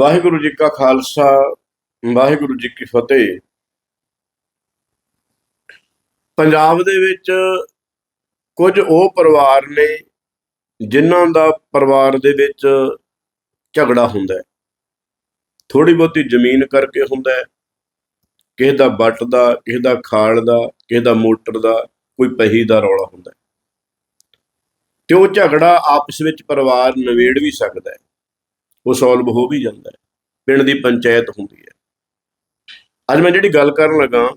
ਵਾਹਿਗੁਰੂ ਜੀ ਕਾ ਖਾਲਸਾ, ਵਾਹਿਗੁਰੂ ਜੀ ਕੀ ਫਤਿਹ। ਪੰਜਾਬ ਦੇ ਵਿੱਚ ਕੁਝ ਉਹ ਪਰਿਵਾਰ ਨੇ ਜਿਨ੍ਹਾਂ ਦਾ ਪਰਿਵਾਰ ਦੇ ਵਿੱਚ ਝਗੜਾ ਹੁੰਦਾ ਹੈ। ਥੋੜੀ ਬਹੁਤੀ ਜ਼ਮੀਨ ਕਰਕੇ ਹੁੰਦਾ ਹੈ। ਕਿਸੇ ਦਾ ਬੱਟ ਦਾ, ਕਿਸੇ ਦਾ ਖਾਲ ਦਾ, ਕਿਸੇ ਦਾ ਮੋਟਰ ਦਾ, ਕੋਈ ਪਹੀ ਦਾ ਰੌਲਾ ਹੁੰਦਾ ਹੈ। ਤੇ ਉਹ ਝਗੜਾ ਆਪਸ ਵਿੱਚ ਪਰਿਵਾਰ ਨਵੇੜ ਵੀ ਸਕਦਾ ਹੈ। ਉਹ ਸੋਲਵ ਹੋ ਵੀ ਜਾਂਦਾ ਹੈ। ਪਿੰਡ ਦੀ ਪੰਚਾਇਤ ਹੁੰਦੀ ਹੈ। ਅੱਜ ਮੈਂ ਜਿਹੜੀ ਗੱਲ ਕਰਨ ਲੱਗਾ,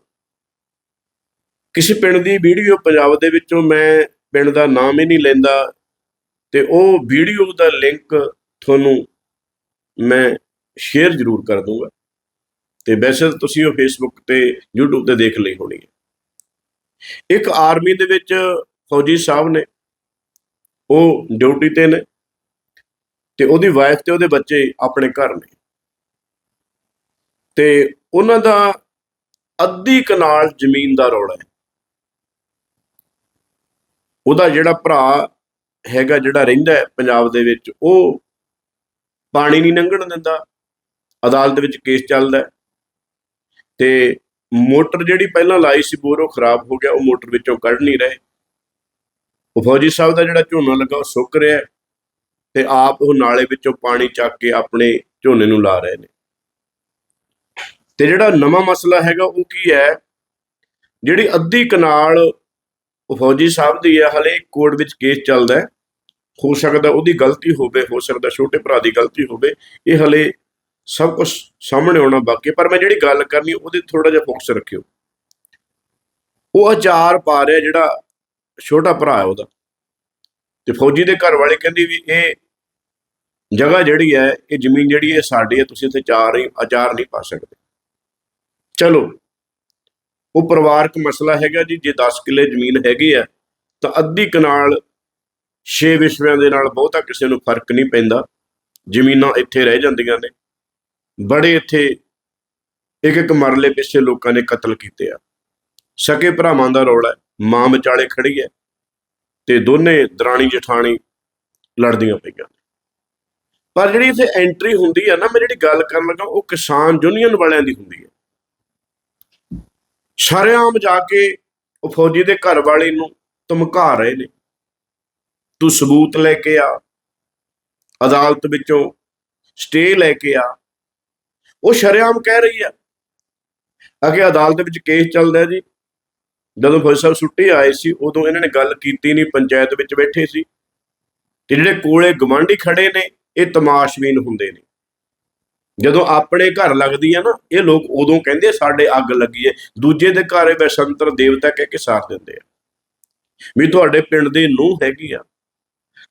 ਕਿਸੇ ਪਿੰਡ ਦੀ ਵੀਡੀਓ ਪੰਜਾਬ ਦੇ ਵਿੱਚੋਂ ਮੈਂ ਪਿੰਡ ਦਾ ਨਾਮ ਹੀ ਨਹੀਂ ਲੈਂਦਾ ਤੇ ਉਹ ਵੀਡੀਓ ਦਾ ਲਿੰਕ ਤੁਹਾਨੂੰ ਮੈਂ ਸ਼ੇਅਰ ਜ਼ਰੂਰ ਕਰ ਦੂੰਗਾ। ਤੇ ਵੈਸੇ ਤੁਸੀਂ ਉਹ ਫੇਸਬੁੱਕ ਤੇ, YouTube ਤੇ ਦੇਖ ਲਈ ਹੋਣੀ ਹੈ। ਇੱਕ ਆਰਮੀ ਦੇ ਵਿੱਚ ਫੌਜੀ ਸਾਹਿਬ ਨੇ, ਉਹ ਡਿਊਟੀ ਤੇ ਨੇ। ਤੇ ਉਹਦੀ ਵਾਈਫ ਤੇ ਉਹਦੇ ਬੱਚੇ ਆਪਣੇ ਘਰ ਨੇ। ਤੇ ਉਹਨਾਂ ਦਾ ਅੱਧੀ ਕਨਾਲ ਜ਼ਮੀਨ ਦਾ ਰੌਲਾ ਹੈ। ਉਹਦਾ ਜਿਹੜਾ ਭਰਾ ਹੈਗਾ ਜਿਹੜਾ ਰਹਿੰਦਾ ਪੰਜਾਬ ਦੇ ਵਿੱਚ, ਉਹ ਪਾਣੀ ਨਹੀਂ ਲੰਘਣ ਦਿੰਦਾ। ਅਦਾਲਤ ਵਿੱਚ ਕੇਸ ਚੱਲਦਾ ਤੇ ਮੋਟਰ ਜਿਹੜੀ ਪਹਿਲਾਂ ਲਾਈ ਸੀ ਬੋਰ, ਉਹ ਖਰਾਬ ਹੋ ਗਿਆ। ਉਹ ਮੋਟਰ ਵਿੱਚੋਂ ਕੱਢ ਨਹੀਂ ਰਹੇ। ਉਹ ਫੌਜੀ ਸਾਹਿਬ ਦਾ ਜਿਹੜਾ ਝੋਨਾ ਲੱਗਾ, ਉਹ ਸੁੱਕ ਰਿਹਾ ਤੇ ਆਪ ਉਹ ਨਾਲੇ ਵਿੱਚੋਂ ਪਾਣੀ ਚੱਕ ਕੇ ਆਪਣੇ ਝੋਨੇ ਨੂੰ ਲਾ ਰਹੇ ਨੇ। ਤੇ ਜਿਹੜਾ ਨਵਾਂ ਮਸਲਾ ਹੈਗਾ ਉਹ ਕੀ ਹੈ? ਜਿਹੜੀ ਅੱਧੀ ਕਨਾਲ ਫੌਜੀ ਸਾਹਿਬ ਦੀ ਹੈ, ਹਲੇ ਕੋਰਟ ਵਿੱਚ ਕੇਸ ਚੱਲਦਾ ਹੋ। ਸਕਦਾ ਉਹਦੀ ਗਲਤੀ ਹੋਵੇ, ਹੋ ਸਕਦਾ ਛੋਟੇ ਭਰਾ ਦੀ ਗਲਤੀ ਹੋਵੇ, ਇਹ ਹਲੇ ਸਭ ਕੁਝ ਸਾਹਮਣੇ ਆਉਣਾ ਬਾਕੀ ਪਰ ਮੈਂ ਜਿਹੜੀ ਗੱਲ ਕਰਨੀ, ਉਹਦੇ ਥੋੜਾ ਜਿਹਾ ਫੋਕਸ ਰੱਖਿਓ। ਉਹ ਅਚਾਰ ਪਾ ਰਿਹਾ ਜਿਹੜਾ ਛੋਟਾ ਭਰਾ ਹੈ ਉਹਦਾ। ਤੇ ਫੌਜੀ ਦੇ ਘਰ ਵਾਲੇ ਕਹਿੰਦੀ ਵੀ ਇਹ ਜਗ੍ਹਾ ਜਿਹੜੀ ਹੈ, ਇਹ ਜ਼ਮੀਨ ਜਿਹੜੀ ਹੈ ਸਾਡੀ ਹੈ, ਤੁਸੀਂ ਇੱਥੇ ਚਾਰ ਨਹੀਂ ਆਚਾਰ ਨਹੀਂ ਪਾ ਸਕਦੇ। ਚਲੋ, ਉਹ ਪਰਿਵਾਰਕ ਮਸਲਾ ਹੈਗਾ ਜੀ, ਜੇ 10 ਕਿੱਲੇ ਜ਼ਮੀਨ ਹੈਗੀ ਹੈ, ਤਾਂ ਅੱਧੀ ਕਨਾਲ 6 ਵਿਸ਼ਵਿਆਂ ਦੇ ਨਾਲ ਬਹੁਤਾ ਕਿਸੇ ਨੂੰ ਫ਼ਰਕ ਨਹੀਂ ਪੈਂਦਾ। ਜ਼ਮੀਨਾਂ ਇੱਥੇ ਰਹਿ ਜਾਂਦੀਆਂ ਨੇ। ਬੜੇ ਇੱਥੇ ਇੱਕ ਇੱਕ ਮਰਲੇ ਪਿੱਛੇ ਲੋਕਾਂ ਨੇ ਕਤਲ ਕੀਤੇ ਆ। ਸਕੇ ਭਰਾਵਾਂ ਦਾ ਰੌਲਾ ਮਾਂ ਵਿਚਾਲੇ ਖੜੀ ਹੈ, ਤੇ ਦੋਨੇ ਦਰਾਣੀ ਜਠਾਣੀ ਲੜਦੀਆਂ ਪਈਆਂ ਪਰ ਜਿਹੜੀ ਇੱਥੇ ਐਂਟਰੀ ਹੁੰਦੀ ਆ ਨਾ, ਮੈਂ ਜਿਹੜੀ ਗੱਲ ਕਰਨ ਲੱਗਾ, ਉਹ ਕਿਸਾਨ ਯੂਨੀਅਨ ਵਾਲਿਆਂ ਦੀ ਹੁੰਦੀ ਹੈ ਸ਼ਰੇਆਮ ਜਾ ਕੇ ਉਹ ਫੌਜੀ ਦੇ ਘਰ ਵਾਲੇ ਨੂੰ ਧਮਕਾ ਰਹੇ ਨੇ। ਤੂੰ ਸਬੂਤ ਲੈ ਕੇ ਆ, ਅਦਾਲਤ ਵਿੱਚੋਂ ਸਟੇ ਲੈ ਕੇ ਆ। ਉਹ ਸ਼ਰੇਆਮ ਕਹਿ ਰਹੀ ਆ, ਅਗੇ ਅਦਾਲਤ ਵਿੱਚ ਕੇਸ ਚੱਲਦਾ ਜੀ। ਜਦੋਂ ਫੌਜੀ ਸਾਹਿਬ ਛੁੱਟੀ ਆਏ ਸੀ, ਉਦੋਂ ਇਹਨਾਂ ਨੇ ਗੱਲ ਕੀਤੀ ਨਹੀਂ, ਪੰਚਾਇਤ ਵਿੱਚ ਬੈਠੇ ਸੀ। ਤੇ ਜਿਹੜੇ ਕੋਲੇ ਗਵਾਂਢੀ ਖੜੇ ਨੇ ਇਹ ਤਮਾਸ਼ਬੀਨ ਹੁੰਦੇ ਨੇ। ਜਦੋਂ ਆਪਣੇ ਘਰ ਲੱਗਦੀ ਆ ਨਾ, ਇਹ ਲੋਕ ਉਦੋਂ ਕਹਿੰਦੇ ਸਾਡੇ ਅੱਗ ਲੱਗੀ ਹੈ ਦੂਜੇ ਦੇ ਘਰ ਬੈਸੰਤਰ ਦੇਵਤਾ ਕਹਿ ਕੇ ਸਾਥ ਦਿੰਦੇ ਆ। ਵੀ ਤੁਹਾਡੇ ਪਿੰਡ ਦੀ ਨੂੰਹ ਹੈਗੀ ਆ।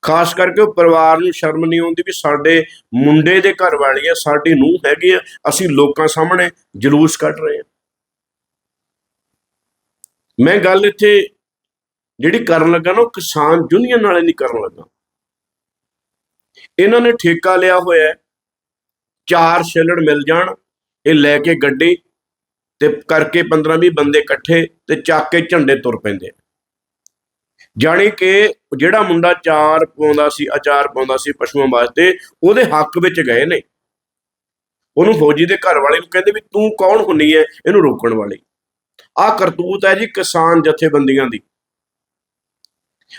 ਖਾਸ ਕਰਕੇ ਉਹ ਪਰਿਵਾਰ ਨੂੰ ਸ਼ਰਮ ਨਹੀਂ ਆਉਂਦੀ ਵੀ ਸਾਡੇ ਮੁੰਡੇ ਦੇ ਘਰ ਵਾਲੀ ਆ, ਸਾਡੀ ਨੂੰਹ ਹੈਗੀ ਆ, ਅਸੀਂ ਲੋਕਾਂ ਸਾਹਮਣੇ ਜਲੂਸ ਕੱਢ ਰਹੇ ਆ। ਮੈਂ ਗੱਲ ਇੱਥੇ ਜਿਹੜੀ ਕਰਨ ਲੱਗਾ ਨਾ, ਉਹ ਕਿਸਾਨ ਯੂਨੀਅਨ ਨਾਲੇ ਨਹੀਂ ਕਰਨ ਲੱਗਾ। ਇਹਨਾਂ ਨੇ ਠੇਕਾ ਲਿਆ ਹੋਇਆ ਚਾਰ ਛਿੱਲੜ ਮਿਲ ਜਾਣ, ਇਹ ਲੈ ਕੇ ਗੱਡੀ ਤੇ ਕਰਕੇ 15-20 ਬੰਦੇ ਇਕੱਠੇ ਤੇ ਚੱਕ ਕੇ ਝੰਡੇ ਤੁਰ ਪੈਂਦੇ ਜਾਣੀ ਕਿ ਜਿਹੜਾ ਮੁੰਡਾ ਚਾਰ ਪਾਉਂਦਾ ਸੀ, ਅਚਾਰ ਪਾਉਂਦਾ ਸੀ ਪਸ਼ੂਆਂ ਵਾਸਤੇ, ਉਹਦੇ ਹੱਕ ਵਿੱਚ ਗਏ ਨੇ। ਉਹਨੂੰ ਫੌਜੀ ਦੇ ਘਰ ਵਾਲੇ ਨੂੰ ਕਹਿੰਦੇ ਵੀ ਤੂੰ ਕੌਣ ਹੁੰਨੀ ਹੈ ਇਹਨੂੰ ਰੋਕਣ ਵਾਲੀ। ਆਹ ਕਰਤੂਤ ਹੈ ਜੀ ਕਿਸਾਨ ਜਥੇਬੰਦੀਆਂ ਦੀ।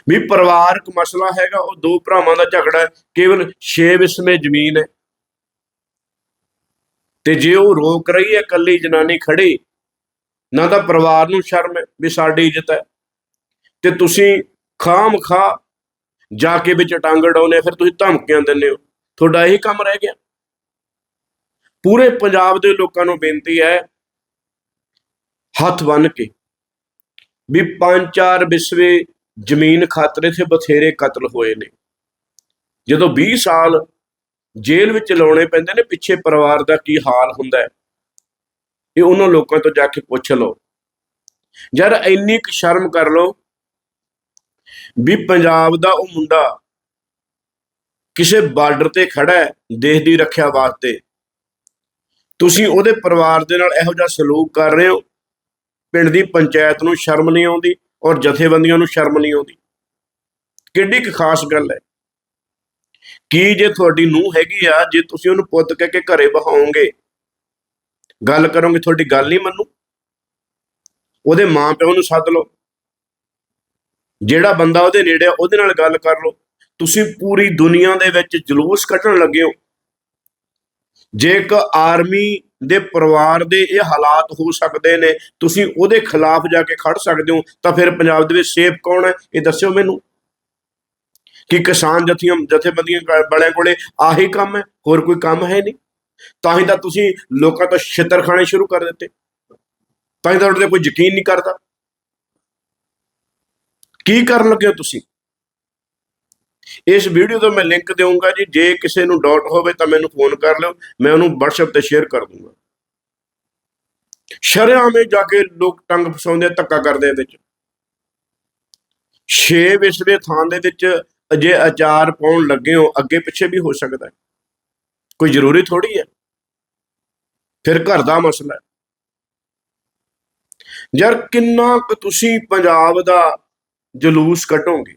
ਵੀ ਪਰਿਵਾਰਕ ਮਸਲਾ ਹੈਗਾ, ਉਹ ਦੋ ਭਰਾਵਾਂ ਦਾ ਝਗੜਾ ਕੇਵਲ 6 ਵਿਸਵੇਂ ਜ਼ਮੀਨ ਹੈ। ਤੇ ਜੇ ਉਹ ਰੋਕ ਰਹੀ ਹੈ, ਇਕੱਲੀ ਜਨਾਨੀ ਖੜੀ, ਨਾ ਤਾਂ ਪਰਿਵਾਰ ਨੂੰ ਸ਼ਰਮ ਹੈ ਵੀ ਸਾਡੀ ਇੱਜ਼ਤ ਹੈ। ਤੇ ਤੁਸੀਂ ਖਾਮ ਖਾ ਜਾ ਕੇ ਵਿੱਚ ਟੰਗ ਡਾਉਨੇ ਫਿਰ ਤੁਸੀਂ ਧਮਕੀਆਂ ਦਿੰਦੇ ਹੋ। ਤੁਹਾਡਾ ਇਹੀ ਕੰਮ ਰਹਿ ਗਿਆ। ਪੂਰੇ ਪੰਜਾਬ ਦੇ ਲੋਕਾਂ ਨੂੰ ਬੇਨਤੀ ਹੈ, ਹੱਥ ਬੰਨ ਕੇ ਵੀ ਪੰਜ ਚਾਰ ਵਿਸਵੇ ਜ਼ਮੀਨ ਖਾਤਰ ਤੇ ਬਥੇਰੇ ਕਤਲ ਹੋਏ ਨੇ। ਜਦੋਂ 20 ਸਾਲ ਜੇਲ੍ਹ ਵਿੱਚ ਲਾਉਣੇ ਪੈਂਦੇ ਨੇ, ਪਿੱਛੇ ਪਰਿਵਾਰ ਦਾ ਕੀ ਹਾਲ ਹੁੰਦਾ ਹੈ? ਇਹ ਉਹਨਾਂ ਲੋਕਾਂ ਤੋਂ ਜਾ ਕੇ ਪੁੱਛ ਲਓ। ਯਾਰ ਇੰਨੀ ਕੁ ਸ਼ਰਮ ਕਰ ਲਓ ਵੀ ਪੰਜਾਬ ਦਾ ਉਹ ਮੁੰਡਾ ਕਿਸੇ ਬਾਰਡਰ ਤੇ ਖੜਾ ਹੈ, ਦੇਸ਼ ਦੀ ਰੱਖਿਆ ਵਾਸਤੇ। ਤੁਸੀਂ ਉਹਦੇ ਪਰਿਵਾਰ ਦੇ ਨਾਲ ਇਹੋ ਜਿਹਾ ਸਲੂਕ ਕਰ ਰਹੇ ਹੋ? ਪਿੰਡ ਦੀ ਪੰਚਾਇਤ ਨੂੰ ਸ਼ਰਮ ਨਹੀਂ ਆਉਂਦੀ? ਔਰ ਜਥੇਬੰਦੀਆਂ ਨੂੰ ਸ਼ਰਮ ਨਹੀਂ ਆਉਂਦੀ। ਕਿੱਡੀ ਕੁ ਖਾਸ ਗੱਲ ਹੈ। ਕੀ ਜੇ ਤੁਹਾਡੀ ਨੂੰਹ ਹੈਗੀ ਆ, ਜੇ ਤੁਸੀਂ ਉਹਨੂੰ ਪੁੱਤ ਕਹਿ ਕੇ ਘਰੇ ਬਹਾਓਗੇ, ਗੱਲ ਕਰੋਗੇ, ਤੁਹਾਡੀ ਗੱਲ ਨਹੀਂ ਮੰਨੂ? ਉਹਦੇ ਮਾਂ ਪਿਓ ਨੂੰ ਸੱਦ ਲਓ। ਜਿਹੜਾ ਬੰਦਾ ਉਹਦੇ ਨੇੜੇ ਉਹਦੇ ਨਾਲ ਗੱਲ ਕਰ ਲਓ। ਤੁਸੀਂ ਪੂਰੀ ਦੁਨੀਆ ਦੇ ਵਿੱਚ ਜਲੂਸ ਕੱਢਣ ਲੱਗੇ ਹੋ। ਜੇ ਇੱਕ ਆਰਮੀ ਦੇ ਪਰਿਵਾਰ ਦੇ ਇਹ ਹਾਲਾਤ ਹੋ ਸਕਦੇ ਨੇ, ਤੁਸੀਂ ਉਹਦੇ ਖਿਲਾਫ ਜਾ ਕੇ ਖੜ ਸਕਦੇ ਹੋ, ਤਾਂ ਫਿਰ ਪੰਜਾਬ ਦੇ ਵਿੱਚ ਸੇਫ ਕੌਣ ਹੈ? ਇਹ ਦੱਸਿਓ ਮੈਨੂੰ। ਕਿ ਕਿਸਾਨ ਜਥੀਆਂ ਜਥੇਬੰਦੀਆਂ ਕ- ਵਾਲਿਆਂ ਕੋਲੇ ਆਹੀ ਕੰਮ ਹੈ, ਹੋਰ ਕੋਈ ਕੰਮ ਹੈ ਨਹੀਂ? ਤਾਂ ਹੀ ਤਾਂ ਤੁਸੀਂ ਲੋਕਾਂ ਤੋਂ ਛਿੱਤਰ ਖਾਣੇ ਸ਼ੁਰੂ ਕਰ ਦਿੱਤੇ। ਤਾਂ ਹੀ ਤਾਂ ਤੁਹਾਡੇ ਤੇ ਕੋਈ ਯਕੀਨ ਨਹੀਂ ਕਰਦਾ। ਕੀ ਕਰਨ ਲੱਗੇ ਹੋ ਤੁਸੀਂ? ਇਸ ਵੀਡੀਓ ਤੋਂ ਮੈਂ ਲਿੰਕ ਦੇਵਾਂਗਾ ਜੀ। ਜੇ ਕਿਸੇ ਨੂੰ ਡਾਊਟ ਹੋਵੇ ਤਾਂ ਮੈਨੂੰ ਫੋਨ ਕਰ ਲਿਓ। ਮੈਂ ਉਹਨੂੰ WhatsApp ਤੇ ਸ਼ੇਅਰ ਕਰ ਦੂੰਗਾ। ਸ਼ਰਿਆਮੇ ਜਾ ਕੇ ਲੋਕ ਟੰਗ ਫਸਾਉਂਦੇ ਧੱਕਾ ਕਰਦੇ ਵਿੱਚ ਛੇ ਵਿਸਵੇ ਥਾਂ ਦੇ ਵਿੱਚ ਅਜੇ ਅਚਾਰ ਪਾਉਣ ਲੱਗੇ ਹੋ, ਅੱਗੇ ਪਿੱਛੇ ਵੀ ਹੋ ਸਕਦਾ ਹੈ। ਕੋਈ ਜ਼ਰੂਰੀ ਥੋੜੀ ਹੈ। ਫਿਰ ਘਰ ਦਾ ਮਸਲਾ ਹੈ। ਯਾਰ ਕਿੰਨਾ ਕੁ ਤੁਸੀਂ ਪੰਜਾਬ ਦਾ ਜਲੂਸ ਕੱਢੋਗੇ?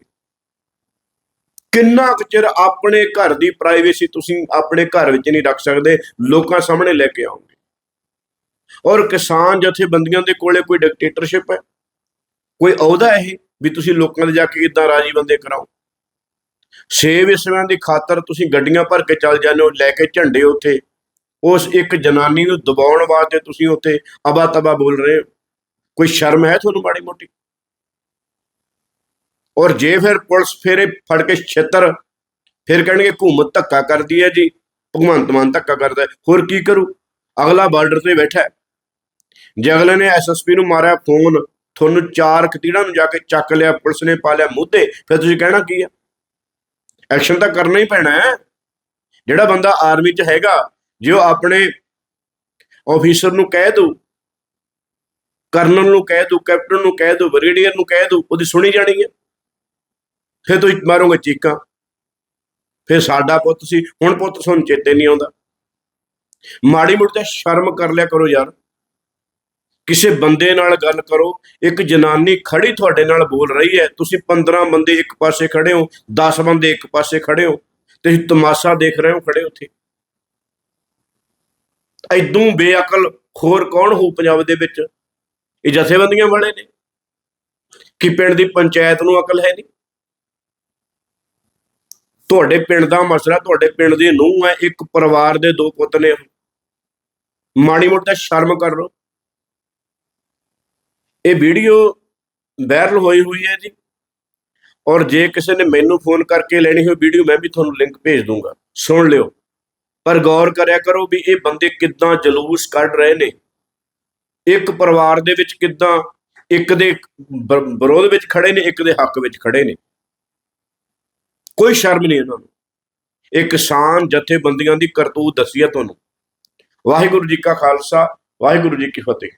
ਕਿੰਨਾ ਕੁ ਚਿਰ ਆਪਣੇ ਘਰ ਦੀ ਪ੍ਰਾਈਵੇਸੀ ਤੁਸੀਂ ਆਪਣੇ ਘਰ ਵਿੱਚ ਨਹੀਂ ਰੱਖ ਸਕਦੇ, ਲੋਕਾਂ ਸਾਹਮਣੇ ਲੈ ਕੇ ਆਉਂਗੇ ਔਰ ਕਿਸਾਨ ਜਥੇਬੰਦੀਆਂ ਦੇ ਕੋਲੇ ਕੋਈ ਡਿਕਟੇਟਰਸ਼ਿਪ ਹੈ? ਕੋਈ ਅਹੁਦਾ ਇਹ, ਵੀ ਤੁਸੀਂ ਲੋਕਾਂ ਦੇ ਜਾ ਕੇ ਇਦਾਂ ਰਾਜੀ ਬੰਦੇ ਕਰਾਓ? ਸੇਵ ਵਿਸਵਿਆਂ ਦੀ ਖਾਤਰ ਤੁਸੀਂ ਗੱਡੀਆਂ ਭਰ ਕੇ ਚੱਲ ਜਾਂਦੇ ਹੋ, ਲੈ ਕੇ ਝੰਡੇ ਉੱਥੇ। ਉਸ ਇੱਕ ਜਨਾਨੀ ਨੂੰ ਦਬਾਉਣ ਵਾਸਤੇ ਤੁਸੀਂ ਉੱਥੇ ਅਬਾ ਤਬਾ ਬੋਲ ਰਹੇ ਹੋ। ਕੋਈ ਸ਼ਰਮ ਹੈ ਤੁਹਾਨੂੰ ਮਾੜੀ ਮੋਟੀ ਔਰ ਜੇ ਫਿਰ ਪੁਲਿਸ ਫਿਰ ਇਹ ਫੜ ਕੇ ਛੇਤਰ, ਫਿਰ ਕਹਿਣਗੇ ਹਕੂਮਤ ਧੱਕਾ ਕਰਦੀ ਹੈ ਜੀ, ਭਗਵੰਤ ਮਾਨ ਧੱਕਾ ਕਰਦਾ ਹੋਰ ਕੀ ਕਰੂ? ਅਗਲਾ ਬਾਰਡਰ ਤੇ ਬੈਠਾ ਜੇ ਅਗਲੇ ਨੇ ਐਸਐਸਪੀ ਨੂੰ ਮਾਰਿਆ ਫੋਨ, ਤੁਹਾਨੂੰ ਚਾਰ ਕਤੀੜਾਂ ਨੂੰ ਜਾ ਕੇ ਚੱਕ ਲਿਆ, ਪੁਲਿਸ ਨੇ ਪਾ ਲਿਆ ਮੁੱਦੇ, ਫਿਰ ਤੁਸੀਂ ਕਹਿਣਾ ਕੀ ਹੈ? ਐਕਸ਼ਨ ਤਾਂ ਕਰਨਾ ਹੀ ਪੈਣਾ ਹੈ। ਜਿਹੜਾ ਬੰਦਾ ਆਰਮੀ 'ਚ ਹੈਗਾ, ਜੇ ਉਹ ਆਪਣੇ ਆਫੀਸਰ ਨੂੰ ਕਹਿ ਦੂ, ਕਰਨਲ ਨੂੰ ਕਹਿ ਦੂ, ਕੈਪਟਨ ਨੂੰ ਕਹਿ ਦੂ, ਬ੍ਰਿਗੇਡੀਅਰ ਨੂੰ ਕਹਿ ਦੂ, ਉਹਦੀ ਸੁਣੀ ਜਾਣੀ ਹੈ। ਫਿਰ ਤੁਸੀਂ ਮਾਰੋਗੇ ਚੀਕਾਂ। ਫਿਰ ਸਾਡਾ ਪੁੱਤ ਸੀ, ਹੁਣ ਪੁੱਤ ਤੁਹਾਨੂੰ ਚੇਤੇ ਨਹੀਂ ਆਉਂਦਾ। ਮਾੜੀ ਮੋਟੀ ਤਾਂ ਸ਼ਰਮ ਕਰ ਲਿਆ ਕਰੋ ਯਾਰ। ਕਿਸੇ ਬੰਦੇ ਨਾਲ ਗੱਲ ਕਰੋ, ਇੱਕ ਜਨਾਨੀ ਖੜੀ ਤੁਹਾਡੇ ਨਾਲ ਬੋਲ ਰਹੀ ਹੈ। ਤੁਸੀਂ 15 ਬੰਦੇ ਇੱਕ ਪਾਸੇ ਖੜੇ ਹੋ 10 ਬੰਦੇ ਇੱਕ ਪਾਸੇ ਖੜੇ ਹੋ ਤੇ ਤੁਸੀਂ ਤਮਾਸ਼ਾ ਦੇਖ ਰਹੇ ਹੋ ਖੜੇ ਉੱਥੇ। ਐਦੂ ਬੇਅਕਲ ਹੋਰ ਕੌਣ ਹੋ ਪੰਜਾਬ ਦੇ ਵਿੱਚ? ਇਹ ਜਥੇਬੰਦੀਆਂ ਵਾਲੇ ਨੇ। ਕਿ ਪਿੰਡ ਦੀ ਪੰਚਾਇਤ ਨੂੰ ਅਕਲ ਹੈ ਨਹੀਂ? ਤੁਹਾਡੇ ਪਿੰਡ ਦਾ ਮਸਲਾ, ਤੁਹਾਡੇ ਪਿੰਡ ਦੀ ਨੂੰਹ ਹੈ, ਇੱਕ ਪਰਿਵਾਰ ਦੇ ਦੋ ਪੁੱਤ ਨੇ ਮਾੜੀ ਮੋਟੀ ਸ਼ਰਮ ਕਰ ਲਓ। ਇਹ ਵੀਡੀਓ ਵਾਇਰਲ ਹੋਈ ਹੋਈ ਹੈ ਜੀ। ਔਰ ਜੇ ਕਿਸੇ ਨੇ ਮੈਨੂੰ ਫੋਨ ਕਰਕੇ ਲੈਣੀ ਹੋਈ ਵੀਡੀਓ, ਮੈਂ ਵੀ ਤੁਹਾਨੂੰ ਲਿੰਕ ਭੇਜ ਦੂੰਗਾ। ਸੁਣ ਲਿਓ। ਪਰ ਗੌਰ ਕਰਿਆ ਕਰੋ ਵੀ ਇਹ ਬੰਦੇ ਕਿੱਦਾਂ ਜਲੂਸ ਕੱਢ ਰਹੇ ਨੇ। ਇੱਕ ਪਰਿਵਾਰ ਦੇ ਵਿੱਚ ਕਿੱਦਾਂ, ਇੱਕ ਦੇ ਵਿਰੋਧ ਵਿੱਚ ਖੜੇ ਨੇ, ਇੱਕ ਦੇ ਹੱਕ ਵਿੱਚ ਖੜੇ ਨੇ। ਕੋਈ ਸ਼ਰਮ ਨਹੀਂ ਇਹਨਾਂ ਨੂੰ। ਇਹ ਕਿਸਾਨ ਜਥੇਬੰਦੀਆਂ ਦੀ ਕਰਤੂਤ ਦੱਸੀ ਹੈ ਤੁਹਾਨੂੰ। ਵਾਹਿਗੁਰੂ ਜੀ ਕਾ ਖਾਲਸਾ, ਵਾਹਿਗੁਰੂ ਜੀ ਕੀ ਫਤਿਹ।